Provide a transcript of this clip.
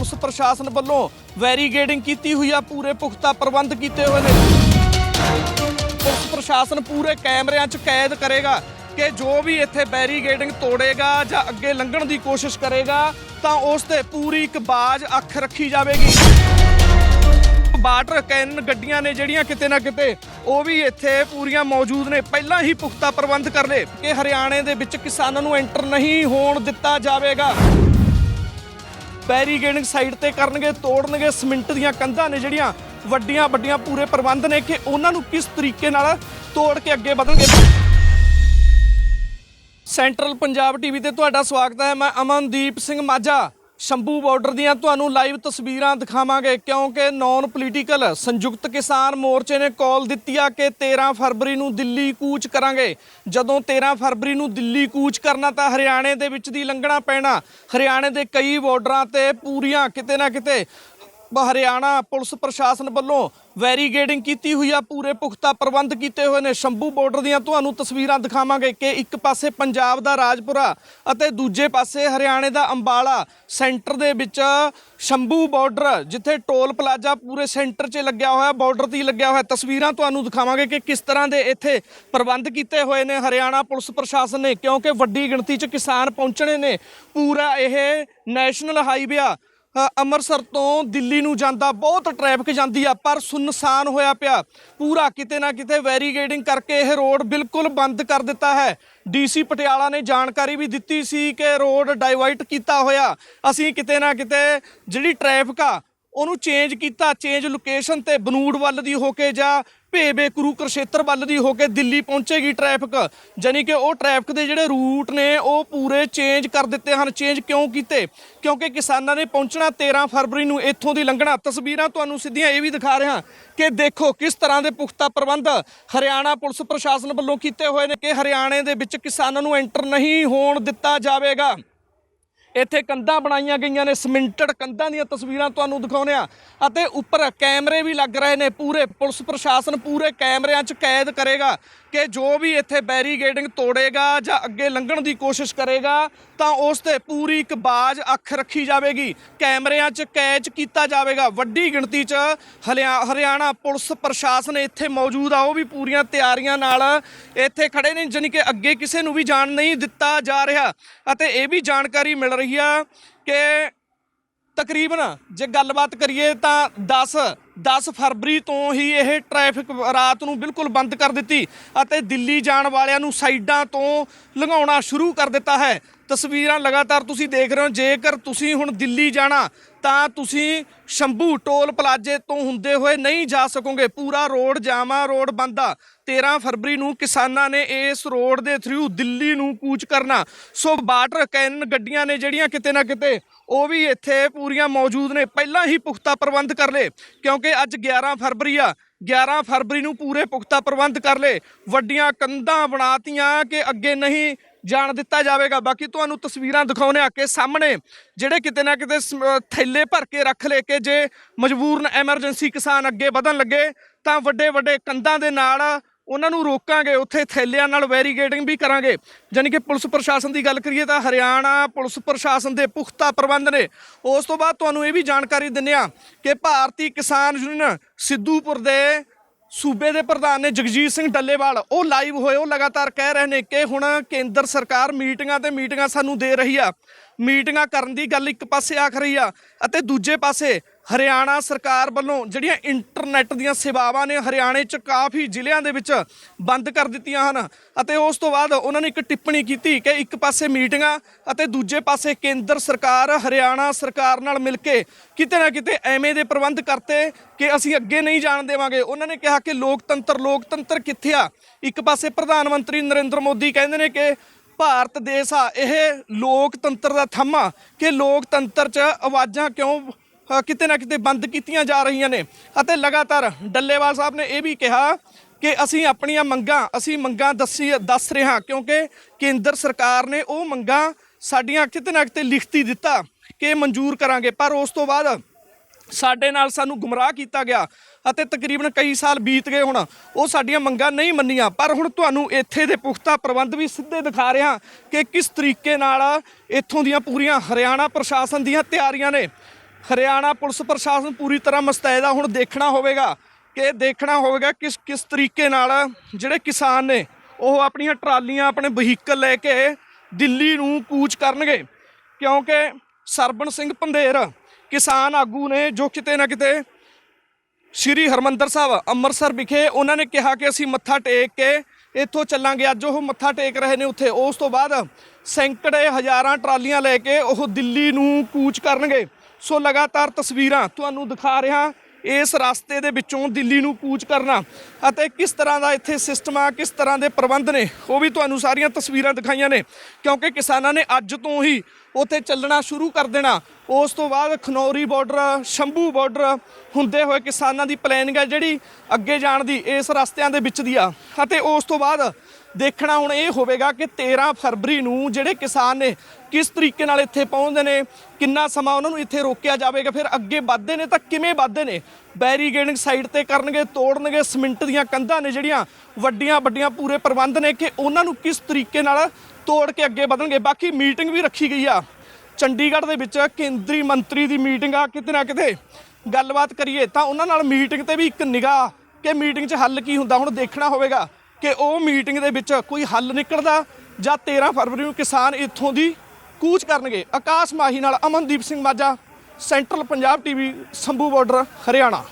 Police ਪ੍ਰਸ਼ਾਸਨ ਵੱਲੋਂ ਵੈਰੀਗੇਡਿੰਗ ਕੀਤੀ ਹੋਈ ਆ, ਪੂਰੇ ਪੁਖਤਾ ਪ੍ਰਬੰਧ ਕੀਤੇ ਹੋਏ ਨੇ। ਪੁਲਿਸ ਪ੍ਰਸ਼ਾਸਨ ਪੂਰੇ ਕੈਮਰਿਆਂ 'ਚ ਕੈਦ ਕਰੇਗਾ ਕਿ ਜੋ ਵੀ ਇੱਥੇ ਬੈਰੀਗੇਡਿੰਗ ਤੋੜੇਗਾ ਜਾਂ ਅੱਗੇ ਲੰਘਣ ਦੀ ਕੋਸ਼ਿਸ਼ ਕਰੇਗਾ, ਤਾਂ ਉਸ ਤੇ ਪੂਰੀ ਇੱਕ ਬਾਜ਼ ਅੱਖ ਰੱਖੀ ਜਾਵੇਗੀ। ਵਾਟਰ ਕੈਨ ਗੱਡੀਆਂ ਨੇ ਜਿਹੜੀਆਂ ਕਿਤੇ ਨਾ ਕਿਤੇ, ਉਹ ਵੀ ਇੱਥੇ ਪੂਰੀਆਂ ਮੌਜੂਦ ਨੇ। ਪਹਿਲਾਂ ਹੀ ਪੁਖਤਾ ਪ੍ਰਬੰਧ ਕਰ ਲਏ ਕਿ ਹਰਿਆਣੇ ਦੇ ਵਿੱਚ ਕਿਸਾਨਾਂ ਨੂੰ ਐਂਟਰ ਨਹੀਂ ਹੋਣ ਦਿੱਤਾ ਜਾਵੇਗਾ। ਬੈਰੀਗੇਡਿੰਗ ਸਾਈਡ ਤੇ ਕਰਨਗੇ, ਤੋੜਨਗੇ, ਸਿਮੈਂਟ ਦੀਆਂ ਕੰਧਾਂ ਨੇ ਜਿਹੜੀਆਂ ਵੱਡੀਆਂ ਵੱਡੀਆਂ ਪੂਰੇ ਪ੍ਰਬੰਧ ਨੇ ਕਿ ਉਹਨਾਂ ਨੂੰ ਕਿਸ ਤਰੀਕੇ ਨਾਲ ਤੋੜ ਕੇ ਅੱਗੇ ਵਧਣਗੇ। ਸੈਂਟਰਲ ਪੰਜਾਬ ਟੀਵੀ ਤੇ ਤੁਹਾਡਾ ਸਵਾਗਤ ਹੈ, ਮੈਂ ਅਮਨਦੀਪ ਸਿੰਘ ਮਾਝਾ। ਸ਼ੰਭੂ ਬਾਰਡਰ ਦੀਆਂ ਤੁਹਾਨੂੰ ਲਾਈਵ ਤਸਵੀਰਾਂ ਦਿਖਾਵਾਂਗੇ, ਕਿਉਂਕਿ ਨੌਨ ਪੋਲੀਟੀਕਲ ਸੰਯੁਕਤ ਕਿਸਾਨ ਮੋਰਚੇ ਨੇ ਕਾਲ ਦਿੱਤੀ ਆ ਕਿ 13 ਫਰਵਰੀ ਨੂੰ ਦਿੱਲੀ ਕੂਚ ਕਰਾਂਗੇ। ਜਦੋਂ 13 ਫਰਵਰੀ ਨੂੰ ਦਿੱਲੀ ਕੂਚ ਕਰਨਾ ਤਾਂ ਹਰਿਆਣੇ ਦੇ ਵਿੱਚ ਦੀ ਲੰਘਣਾ ਪੈਣਾ। ਹਰਿਆਣੇ ਦੇ ਕਈ ਬਾਰਡਰਾਂ ਤੇ ਪੂਰੀਆਂ ਕਿਤੇ ਨਾ ਕਿਤੇ ਹਰਿਆਣਾ ਪੁਲਿਸ ਪ੍ਰਸ਼ਾਸਨ ਵੱਲੋਂ ਵੈਰੀਗੇਡਿੰਗ ਕੀਤੀ ਹੋਈ ਆ, ਪੂਰੇ ਪੁਖਤਾ ਪ੍ਰਬੰਧ ਕੀਤੇ ਹੋਏ ਨੇ। ਸ਼ੰਭੂ ਬਾਰਡਰ ਦੀਆਂ ਤੁਹਾਨੂੰ ਤਸਵੀਰਾਂ ਦਿਖਾਵਾਂਗੇ ਕਿ ਇੱਕ ਪਾਸੇ ਪੰਜਾਬ ਦਾ ਰਾਜਪੁਰਾ ਅਤੇ ਦੂਜੇ ਪਾਸੇ ਹਰਿਆਣੇ ਦਾ ਅੰਬਾਲਾ ਸੈਂਟਰ ਦੇ ਵਿੱਚ ਸ਼ੰਭੂ ਬਾਰਡਰ ਜਿੱਥੇ ਟੋਲ ਪਲਾਜ਼ਾ ਪੂਰੇ ਸੈਂਟਰ 'ਚ ਲੱਗਿਆ ਹੋਇਆ ਬਾਰਡਰ ਤੇ ਹੀ ਲੱਗਿਆ ਹੋਇਆ। ਤਸਵੀਰਾਂ ਤੁਹਾਨੂੰ ਦਿਖਾਵਾਂਗੇ ਕਿ ਕਿਸ ਤਰ੍ਹਾਂ ਦੇ ਇੱਥੇ ਪ੍ਰਬੰਧ ਕੀਤੇ ਹੋਏ ਨੇ ਹਰਿਆਣਾ ਪੁਲਿਸ ਪ੍ਰਸ਼ਾਸਨ ਨੇ, ਕਿਉਂਕਿ ਵੱਡੀ ਗਿਣਤੀ 'ਚ ਕਿਸਾਨ ਪਹੁੰਚਣੇ ਨੇ। ਪੂਰਾ ਇਹ ਨੈਸ਼ਨਲ ਹਾਈਵੇ ਆ। ਅੰਮ੍ਰਿਤਸਰ ਤੋਂ ਦਿੱਲੀ ਨੂੰ ਜਾਂਦਾ, ਬਹੁਤ ਟ੍ਰੈਫਿਕ ਜਾਂਦੀ ਆ, ਪਰ ਸੁਨਸਾਨ ਹੋਇਆ ਪਿਆ। ਪੂਰਾ ਕਿਤੇ ਨਾ ਕਿਤੇ ਵੈਰੀਗੇਡਿੰਗ ਕਰਕੇ ਇਹ ਰੋਡ ਬਿਲਕੁਲ ਬੰਦ ਕਰ ਦਿੱਤਾ ਹੈ। ਡੀਸੀ ਪਟਿਆਲਾ ਨੇ ਜਾਣਕਾਰੀ ਵੀ ਦਿੱਤੀ ਸੀ ਕਿ ਰੋਡ ਡਾਈਵਰਟ ਕੀਤਾ ਹੋਇਆ। ਅਸੀਂ ਕਿਤੇ ਨਾ ਕਿਤੇ ਜਿਹੜੀ ਟ੍ਰੈਫਿਕ ਆ ਉਹਨੂੰ ਚੇਂਜ ਕੀਤਾ ਚੇਂਜ ਲੋਕੇਸ਼ਨ ਤੇ ਬਨੂੜ ਵੱਲ ਦੀ ਹੋ ਕੇ ਜਾਂ, ਭੇਬੇ ਕੁਰੂ ਕੁਰਸ਼ੇਤਰ ਵੱਲ ਦੀ ਹੋ ਕੇ ਦਿੱਲੀ ਪਹੁੰਚੇਗੀ ਟ੍ਰੈਫਿਕ ਜਾਨੀ ਕਿ ਉਹ ਟ੍ਰੈਫਿਕ ਦੇ ਜਿਹੜੇ ਰੂਟ ਨੇ, ਉਹ ਪੂਰੇ ਚੇਂਜ ਕਰ ਦਿੱਤੇ ਹਨ। ਚੇਂਜ ਕਿਉਂ ਕੀਤੇ? ਕਿਉਂਕਿ ਕਿਸਾਨਾਂ ਨੇ ਪਹੁੰਚਣਾ 13 ਫਰਵਰੀ ਨੂੰ, ਇੱਥੋਂ ਦੀ ਲੰਘਣਾ। ਤਸਵੀਰਾਂ ਤੁਹਾਨੂੰ ਸਿੱਧੀਆਂ ਇਹ ਵੀ ਦਿਖਾ ਰਿਹਾ ਕਿ ਦੇਖੋ ਕਿਸ ਤਰ੍ਹਾਂ ਦੇ ਪੁਖਤਾ ਪ੍ਰਬੰਧ ਹਰਿਆਣਾ ਪੁਲਿਸ ਪ੍ਰਸ਼ਾਸਨ ਵੱਲੋਂ ਕੀਤੇ ਹੋਏ ਨੇ ਕਿ ਹਰਿਆਣੇ ਦੇ ਵਿੱਚ ਕਿਸਾਨਾਂ ਨੂੰ ਐਂਟਰ ਨਹੀਂ ਹੋਣ ਦਿੱਤਾ ਜਾਵੇਗਾ। ਇੱਥੇ ਕੰਧਾਂ ਬਣਾਈਆਂ ਗਈਆਂ ਨੇ, ਸਿਮੈਂਟਡ ਕੰਧਾਂ ਦੀਆਂ ਤਸਵੀਰਾਂ ਤੁਹਾਨੂੰ ਦਿਖਾਉਂਦੇ ਆ ਅਤੇ ਉੱਪਰ ਕੈਮਰੇ ਵੀ ਲੱਗ ਰਹੇ ਨੇ, ਪੂਰੇ ਪੁਲਿਸ ਪ੍ਰਸ਼ਾਸਨ ਪੂਰੇ ਕੈਮਰਿਆਂ 'ਚ ਕੈਦ ਕਰੇਗਾ। ਕਿ ਜੋ ਵੀ ਇੱਥੇ ਬੈਰੀਗੇਡਿੰਗ ਤੋੜੇਗਾ ਜਾਂ ਅੱਗੇ ਲੰਘਣ ਦੀ ਕੋਸ਼ਿਸ਼ ਕਰੇਗਾ, ਤਾਂ ਉਸ ਤੇ ਪੂਰੀ ਇੱਕ ਬਾਜ਼ ਅੱਖ ਰੱਖੀ ਜਾਵੇਗੀ। ਕੈਮਰਿਆਂ 'ਚ ਕੈਚ ਕੀਤਾ ਜਾਵੇਗਾ। ਵੱਡੀ ਗਿਣਤੀ 'ਚ ਹਲਿਆ- ਹਰਿਆਣਾ ਪੁਲਿਸ ਪ੍ਰਸ਼ਾਸਨ ਇੱਥੇ ਮੌਜੂਦ ਆ। ਉਹ ਵੀ ਪੂਰੀਆਂ ਤਿਆਰੀਆਂ ਨਾਲ ਇੱਥੇ ਖੜੇ ਨੇ, ਜਾਣੀ ਕਿ ਅੱਗੇ ਕਿਸੇ ਨੂੰ ਵੀ ਜਾਣ ਨਹੀਂ ਦਿੱਤਾ ਜਾ ਰਿਹਾ। ਅਤੇ ਇਹ ਵੀ ਜਾਣਕਾਰੀ ਮਿਲ ਰਹੀ ਆ ਕਿ ਤਕਰੀਬਨ ਜੇ ਗੱਲਬਾਤ ਕਰੀਏ ਤਾਂ 10 10 ਫਰਵਰੀ ਤੋਂ ਹੀ ਇਹ ਟ੍ਰੈਫਿਕ ਰਾਤ ਨੂੰ ਬਿਲਕੁਲ ਬੰਦ ਕਰ ਦਿੱਤੀ ਅਤੇ ਦਿੱਲੀ ਜਾਣ ਵਾਲਿਆਂ ਨੂੰ ਸਾਈਡਾਂ ਤੋਂ ਲੰਘਾਉਣਾ ਸ਼ੁਰੂ ਕਰ ਦਿੱਤਾ ਹੈ। ਤਸਵੀਰਾਂ ਲਗਾਤਾਰ ਤੁਸੀਂ ਦੇਖ ਰਹੇ ਹੋ। ਜੇਕਰ ਤੁਸੀਂ ਹੁਣ ਦਿੱਲੀ ਜਾਣਾ, ਤਾਂ ਤੁਸੀਂ ਸ਼ੰਭੂ ਟੋਲ ਪਲਾਜ਼ੇ ਤੋਂ ਹੁੰਦੇ ਹੋਏ ਨਹੀਂ ਜਾ ਸਕੋਗੇ। ਪੂਰਾ ਰੋਡ ਜਾਮਾ ਰੋਡ ਬੰਦ ਆ। 13 ਫਰਵਰੀ ਨੂੰ ਕਿਸਾਨਾਂ ਨੇ ਇਸ ਰੋਡ ਦੇ ਥਰੂ ਦਿੱਲੀ ਨੂੰ ਕੂਚ ਕਰਨਾ। ਸੋ ਵਾਟਰ ਕੈਨ ਗੱਡੀਆਂ ਨੇ ਜਿਹੜੀਆਂ ਕਿਤੇ ਨਾ ਕਿਤੇ, ਉਹ ਵੀ ਇੱਥੇ ਪੂਰੀਆਂ ਮੌਜੂਦ ਨੇ। ਪਹਿਲਾਂ ਹੀ ਪੁਖਤਾ ਪ੍ਰਬੰਧ ਕਰ ਲਏ, ਕਿਉਂਕਿ ਅੱਜ 11 ਫਰਵਰੀ ਆ। 11 ਫਰਵਰੀ ਨੂੰ ਪੂਰੇ ਪੁਖਤਾ ਪ੍ਰਬੰਧ ਕਰ ਲਏ। ਵੱਡੀਆਂ ਕੰਧਾਂ ਬਣਾਤੀਆਂ ਕਿ ਅੱਗੇ ਨਹੀਂ ਜਾਣ ਦਿੱਤਾ ਜਾਵੇਗਾ। ਬਾਕੀ ਤੁਹਾਨੂੰ ਤਸਵੀਰਾਂ ਦਿਖਾਉਣੇ ਆ ਕੇ ਸਾਹਮਣੇ। ਜਿਹੜੇ ਕਿਤੇ ਨਾ ਕਿਤੇ ਸ- ਥੈਲੇ ਭਰ ਕੇ ਰੱਖ ਲੈ ਕੇ ਜੇ ਮਜਬੂਰਨ ਐਮਰਜੈਂਸੀ ਕਿਸਾਨ ਅੱਗੇ ਵਧਣ ਲੱਗੇ, ਤਾਂ ਵੱਡੇ ਵੱਡੇ ਕੰਧਾਂ ਦੇ ਨਾਲ ਉਹਨਾਂ ਨੂੰ ਰੋਕਾਂਗੇ। ਉੱਥੇ ਥੈਲਿਆਂ ਨਾਲ ਵੈਰੀਗੇਟਿੰਗ ਵੀ ਕਰਾਂਗੇ। ਜਾਣੀ ਕਿ ਪੁਲਿਸ ਪ੍ਰਸ਼ਾਸਨ ਦੀ ਗੱਲ ਕਰੀਏ ਤਾਂ ਹਰਿਆਣਾ ਪੁਲਿਸ ਪ੍ਰਸ਼ਾਸਨ ਦੇ ਪੁਖਤਾ ਪ੍ਰਬੰਧ ਨੇ। ਉਸ ਤੋਂ ਬਾਅਦ ਤੁਹਾਨੂੰ ਇਹ ਵੀ ਜਾਣਕਾਰੀ ਦਿੰਦੇ ਆ ਕਿ ਭਾਰਤੀ ਕਿਸਾਨ ਯੂਨੀਅਨ ਸਿੱਧੂਪੁਰ ਦੇ ਸੂਬੇ ਦੇ ਪ੍ਰਧਾਨ ਨੇ ਜਗਜੀਤ ਸਿੰਘ ਡੱਲੇਵਾਲ, ਉਹ ਲਾਈਵ ਹੋਏ, ਉਹ ਲਗਾਤਾਰ ਕਹਿ ਰਹੇ ਨੇ ਕਿ ਹੁਣ ਕੇਂਦਰ ਸਰਕਾਰ ਮੀਟਿੰਗਾਂ ਤੇ ਮੀਟਿੰਗਾਂ ਸਾਨੂੰ ਦੇ ਰਹੀ ਆ। ਮੀਟਿੰਗਾਂ ਕਰਨ ਦੀ ਗੱਲ ਇੱਕ ਪਾਸੇ ਆਖ ਰਹੀ ਆ ਅਤੇ ਦੂਜੇ ਪਾਸੇ ਹਰਿਆਣਾ ਸਰਕਾਰ ਵੱਲੋਂ ਜਿਹੜੀਆਂ ਇੰਟਰਨੈਟ ਦੀਆਂ ਸੇਵਾਵਾਂ ਨੇ ਹਰਿਆਣੇ 'ਚ ਕਾਫੀ ਜ਼ਿਲ੍ਹਿਆਂ ਦੇ ਵਿੱਚ ਬੰਦ ਕਰ ਦਿੱਤੀਆਂ ਹਨ ਅਤੇ ਉਸ ਤੋਂ ਬਾਅਦ ਉਹਨਾਂ ਨੇ ਇੱਕ ਟਿੱਪਣੀ ਕੀਤੀ ਕਿ ਇੱਕ ਪਾਸੇ ਮੀਟਿੰਗਾਂ ਅਤੇ ਦੂਜੇ ਪਾਸੇ ਕੇਂਦਰ ਸਰਕਾਰ, ਹਰਿਆਣਾ ਸਰਕਾਰ ਨਾਲ ਮਿਲ ਕੇ ਕਿਤੇ ਨਾ ਕਿਤੇ ਐਵੇਂ ਦੇ ਪ੍ਰਬੰਧ ਕਰਤੇ ਕਿ ਅਸੀਂ ਅੱਗੇ ਨਹੀਂ ਜਾਣ ਦੇਵਾਂਗੇ। ਉਹਨਾਂ ਨੇ ਕਿਹਾ ਕਿ ਲੋਕਤੰਤਰ ਲੋਕਤੰਤਰ ਕਿੱਥੇ ਆ? ਇੱਕ ਪਾਸੇ ਪ੍ਰਧਾਨ ਮੰਤਰੀ ਨਰਿੰਦਰ ਮੋਦੀ ਕਹਿੰਦੇ ਨੇ ਕਿ ਭਾਰਤ ਦੇਸ਼ ਆ, ਇਹ ਲੋਕਤੰਤਰ ਦਾ ਥੰਮਾ ਕਿ ਲੋਕਤੰਤਰ 'ਚ ਆਵਾਜ਼ਾਂ ਕਿਉਂ ਕਿਤੇ ਨਾ ਕਿਤੇ ਬੰਦ ਕੀਤੀਆਂ ਜਾ ਰਹੀਆਂ ਨੇ। ਅਤੇ ਲਗਾਤਾਰ ਡੱਲੇਵਾਲ ਸਾਹਿਬ ਨੇ ਇਹ ਵੀ ਕਿਹਾ ਕਿ ਅਸੀਂ ਆਪਣੀਆਂ ਮੰਗਾਂ, ਅਸੀਂ ਮੰਗਾਂ ਦੱਸੀ, ਦੱਸ ਰਹੇ ਹਾਂ, ਕਿਉਂਕਿ ਕੇਂਦਰ ਸਰਕਾਰ ਨੇ ਉਹ ਮੰਗਾਂ ਸਾਡੀਆਂ ਕਿਤੇ ਨਾ ਕਿਤੇ ਲਿਖਤੀ ਦਿੱਤਾ ਕਿ ਮਨਜ਼ੂਰ ਕਰਾਂਗੇ। ਪਰ ਉਸ ਤੋਂ ਬਾਅਦ ਸਾਡੇ ਨਾਲ ਸਾਨੂੰ ਗੁੰਮਰਾਹ ਕੀਤਾ ਗਿਆ ਅਤੇ ਤਕਰੀਬਨ ਕਈ ਸਾਲ ਬੀਤ ਗਏ ਹੁਣ, ਉਹ ਸਾਡੀਆਂ ਮੰਗਾਂ ਨਹੀਂ ਮੰਨੀਆਂ। ਪਰ ਹੁਣ ਤੁਹਾਨੂੰ ਇੱਥੇ ਦੇ ਪੁਖਤਾ ਪ੍ਰਬੰਧ ਵੀ ਸਿੱਧੇ ਦਿਖਾ ਰਿਹਾ ਕਿ ਕਿਸ ਤਰੀਕੇ ਨਾਲ ਇੱਥੋਂ ਦੀਆਂ ਪੂਰੀਆਂ ਹਰਿਆਣਾ ਪ੍ਰਸ਼ਾਸਨ ਦੀਆਂ ਤਿਆਰੀਆਂ ਨੇ। ਹਰਿਆਣਾ ਪੁਲਿਸ ਪ੍ਰਸ਼ਾਸਨ ਪੂਰੀ ਤਰ੍ਹਾਂ ਮਸਤੈਦ ਹੁਣ ਦੇਖਣਾ ਹੋਵੇਗਾ ਕਿ ਦੇਖਣਾ ਹੋਵੇਗਾ ਕਿਸ ਕਿਸ ਤਰੀਕੇ ਨਾਲ ਜਿਹੜੇ ਕਿਸਾਨ ਨੇ ਉਹ ਆਪਣੀਆਂ ਟਰਾਲੀਆਂ, ਆਪਣੇ ਵਹੀਕਲ ਲੈ ਕੇ ਦਿੱਲੀ ਨੂੰ ਕੂਚ ਕਰਨਗੇ। ਕਿਉਂਕਿ ਸਰਬਣ ਸਿੰਘ ਪੰਧੇਰ ਕਿਸਾਨ ਆਗੂ ਨੇ ਜੋ ਕਿਤੇ ਨਾ ਕਿਤੇ ਸ਼੍ਰੀ ਹਰਮੰਦਰ ਸਾਹਿਬ, ਅੰਮ੍ਰਿਤਸਰ ਵਿਖੇ ਉਹਨਾਂ ਨੇ ਕਿਹਾ ਕਿ ਅਸੀਂ ਮੱਥਾ ਟੇਕ ਕੇ ਇੱਥੋਂ ਚੱਲਾਂਗੇ। ਅੱਜ ਉਹ ਮੱਥਾ ਟੇਕ ਰਹੇ ਨੇ ਉੱਥੇ। ਉਸ ਤੋਂ ਬਾਅਦ ਸੈਂਕੜੇ ਹਜ਼ਾਰਾਂ ਟਰਾਲੀਆਂ ਲੈ ਕੇ ਉਹ ਦਿੱਲੀ ਨੂੰ ਕੂਚ ਕਰਨਗੇ। ਸੋ ਲਗਾਤਾਰ ਤਸਵੀਰਾਂ ਤੁਹਾਨੂੰ ਦਿਖਾ ਰਿਹਾ ਇਸ ਰਸਤੇ ਦੇ ਵਿੱਚੋਂ ਦਿੱਲੀ ਨੂੰ ਕੂਚ ਕਰਨਾ ਅਤੇ ਕਿਸ ਤਰ੍ਹਾਂ ਦਾ ਇੱਥੇ ਸਿਸਟਮ ਆ, ਕਿਸ ਤਰ੍ਹਾਂ ਦੇ ਪ੍ਰਬੰਧ ਨੇ, ਉਹ ਵੀ ਤੁਹਾਨੂੰ ਸਾਰੀਆਂ ਤਸਵੀਰਾਂ ਦਿਖਾਈਆਂ ਨੇ। ਕਿਉਂਕਿ ਕਿਸਾਨਾਂ ਨੇ ਅੱਜ ਤੋਂ ਹੀ ਉੱਥੇ ਚੱਲਣਾ ਸ਼ੁਰੂ ਕਰ ਦੇਣਾ। ਉਸ ਤੋਂ ਬਾਅਦ ਖਨੌਰੀ ਬਾਰਡਰ ਸ਼ੰਭੂ ਬਾਰਡਰ ਹੁੰਦੇ ਹੋਏ ਕਿਸਾਨਾਂ ਦੀ ਪਲੈਨਿੰਗ ਹੈ ਜਿਹੜੀ ਅੱਗੇ ਜਾਣ ਦੀ ਇਸ ਰਸਤਿਆਂ ਦੇ ਵਿੱਚ ਦੀ ਆ। ਅਤੇ ਉਸ ਤੋਂ ਬਾਅਦ ਦੇਖਣਾ ਹੁਣ ਇਹ ਹੋਵੇਗਾ ਕਿ 13 ਫਰਵਰੀ ਨੂੰ ਜਿਹੜੇ ਕਿਸਾਨ ਨੇ ਕਿਸ ਤਰੀਕੇ ਨਾਲ ਇੱਥੇ ਪਹੁੰਚਦੇ ਨੇ, ਕਿੰਨਾ ਸਮਾਂ ਉਹਨਾਂ ਨੂੰ ਇੱਥੇ ਰੋਕਿਆ ਜਾਵੇਗਾ, ਫਿਰ ਅੱਗੇ ਵੱਧਦੇ ਨੇ ਤਾਂ ਕਿਵੇਂ ਵੱਧਦੇ ਨੇ? ਬੈਰੀਗੇਡਿੰਗ ਸਾਈਡ ਤੇ ਕਰਨਗੇ, ਤੋੜਨਗੇ, ਸਿਮੈਂਟ ਦੀਆਂ ਕੰਧਾਂ ਨੇ ਜਿਹੜੀਆਂ ਵੱਡੀਆਂ ਵੱਡੀਆਂ ਪੂਰੇ ਪ੍ਰਬੰਧ ਨੇ ਕਿ ਉਹਨਾਂ ਨੂੰ ਕਿਸ ਤਰੀਕੇ ਨਾਲ ਤੋੜ ਕੇ ਅੱਗੇ ਵਧਣਗੇ। ਬਾਕੀ ਮੀਟਿੰਗ ਵੀ ਰੱਖੀ ਗਈ ਆ। ਚੰਡੀਗੜ੍ਹ ਦੇ ਵਿੱਚ ਕੇਂਦਰੀ ਮੰਤਰੀ ਦੀ ਮੀਟਿੰਗ ਆ, ਕਿਤੇ ਨਾ ਕਿਤੇ ਗੱਲਬਾਤ ਕਰੀਏ ਤਾਂ ਉਹਨਾਂ ਨਾਲ ਮੀਟਿੰਗ ਤੇ ਵੀ ਇੱਕ ਨਿਗਾਹ, ਕਿ ਮੀਟਿੰਗ 'ਚ ਹੱਲ ਕੀ ਹੁੰਦਾ, ਹੁਣ ਦੇਖਣਾ ਹੋਵੇਗਾ। ਕਿ ਉਹ ਮੀਟਿੰਗ ਦੇ ਵਿੱਚ ਕੋਈ ਹੱਲ ਨਿਕਲਦਾ ਜਾਂ 13 ਫਰਵਰੀ ਨੂੰ ਕਿਸਾਨ ਇੱਥੋਂ ਦੀ ਕੂਚ ਕਰਨਗੇ। ਆਕਾਸ਼ ਮਾਹੀ ਨਾਲ Amandeep Singh Majha, central Punjab TV, Shambhu border, Haryana.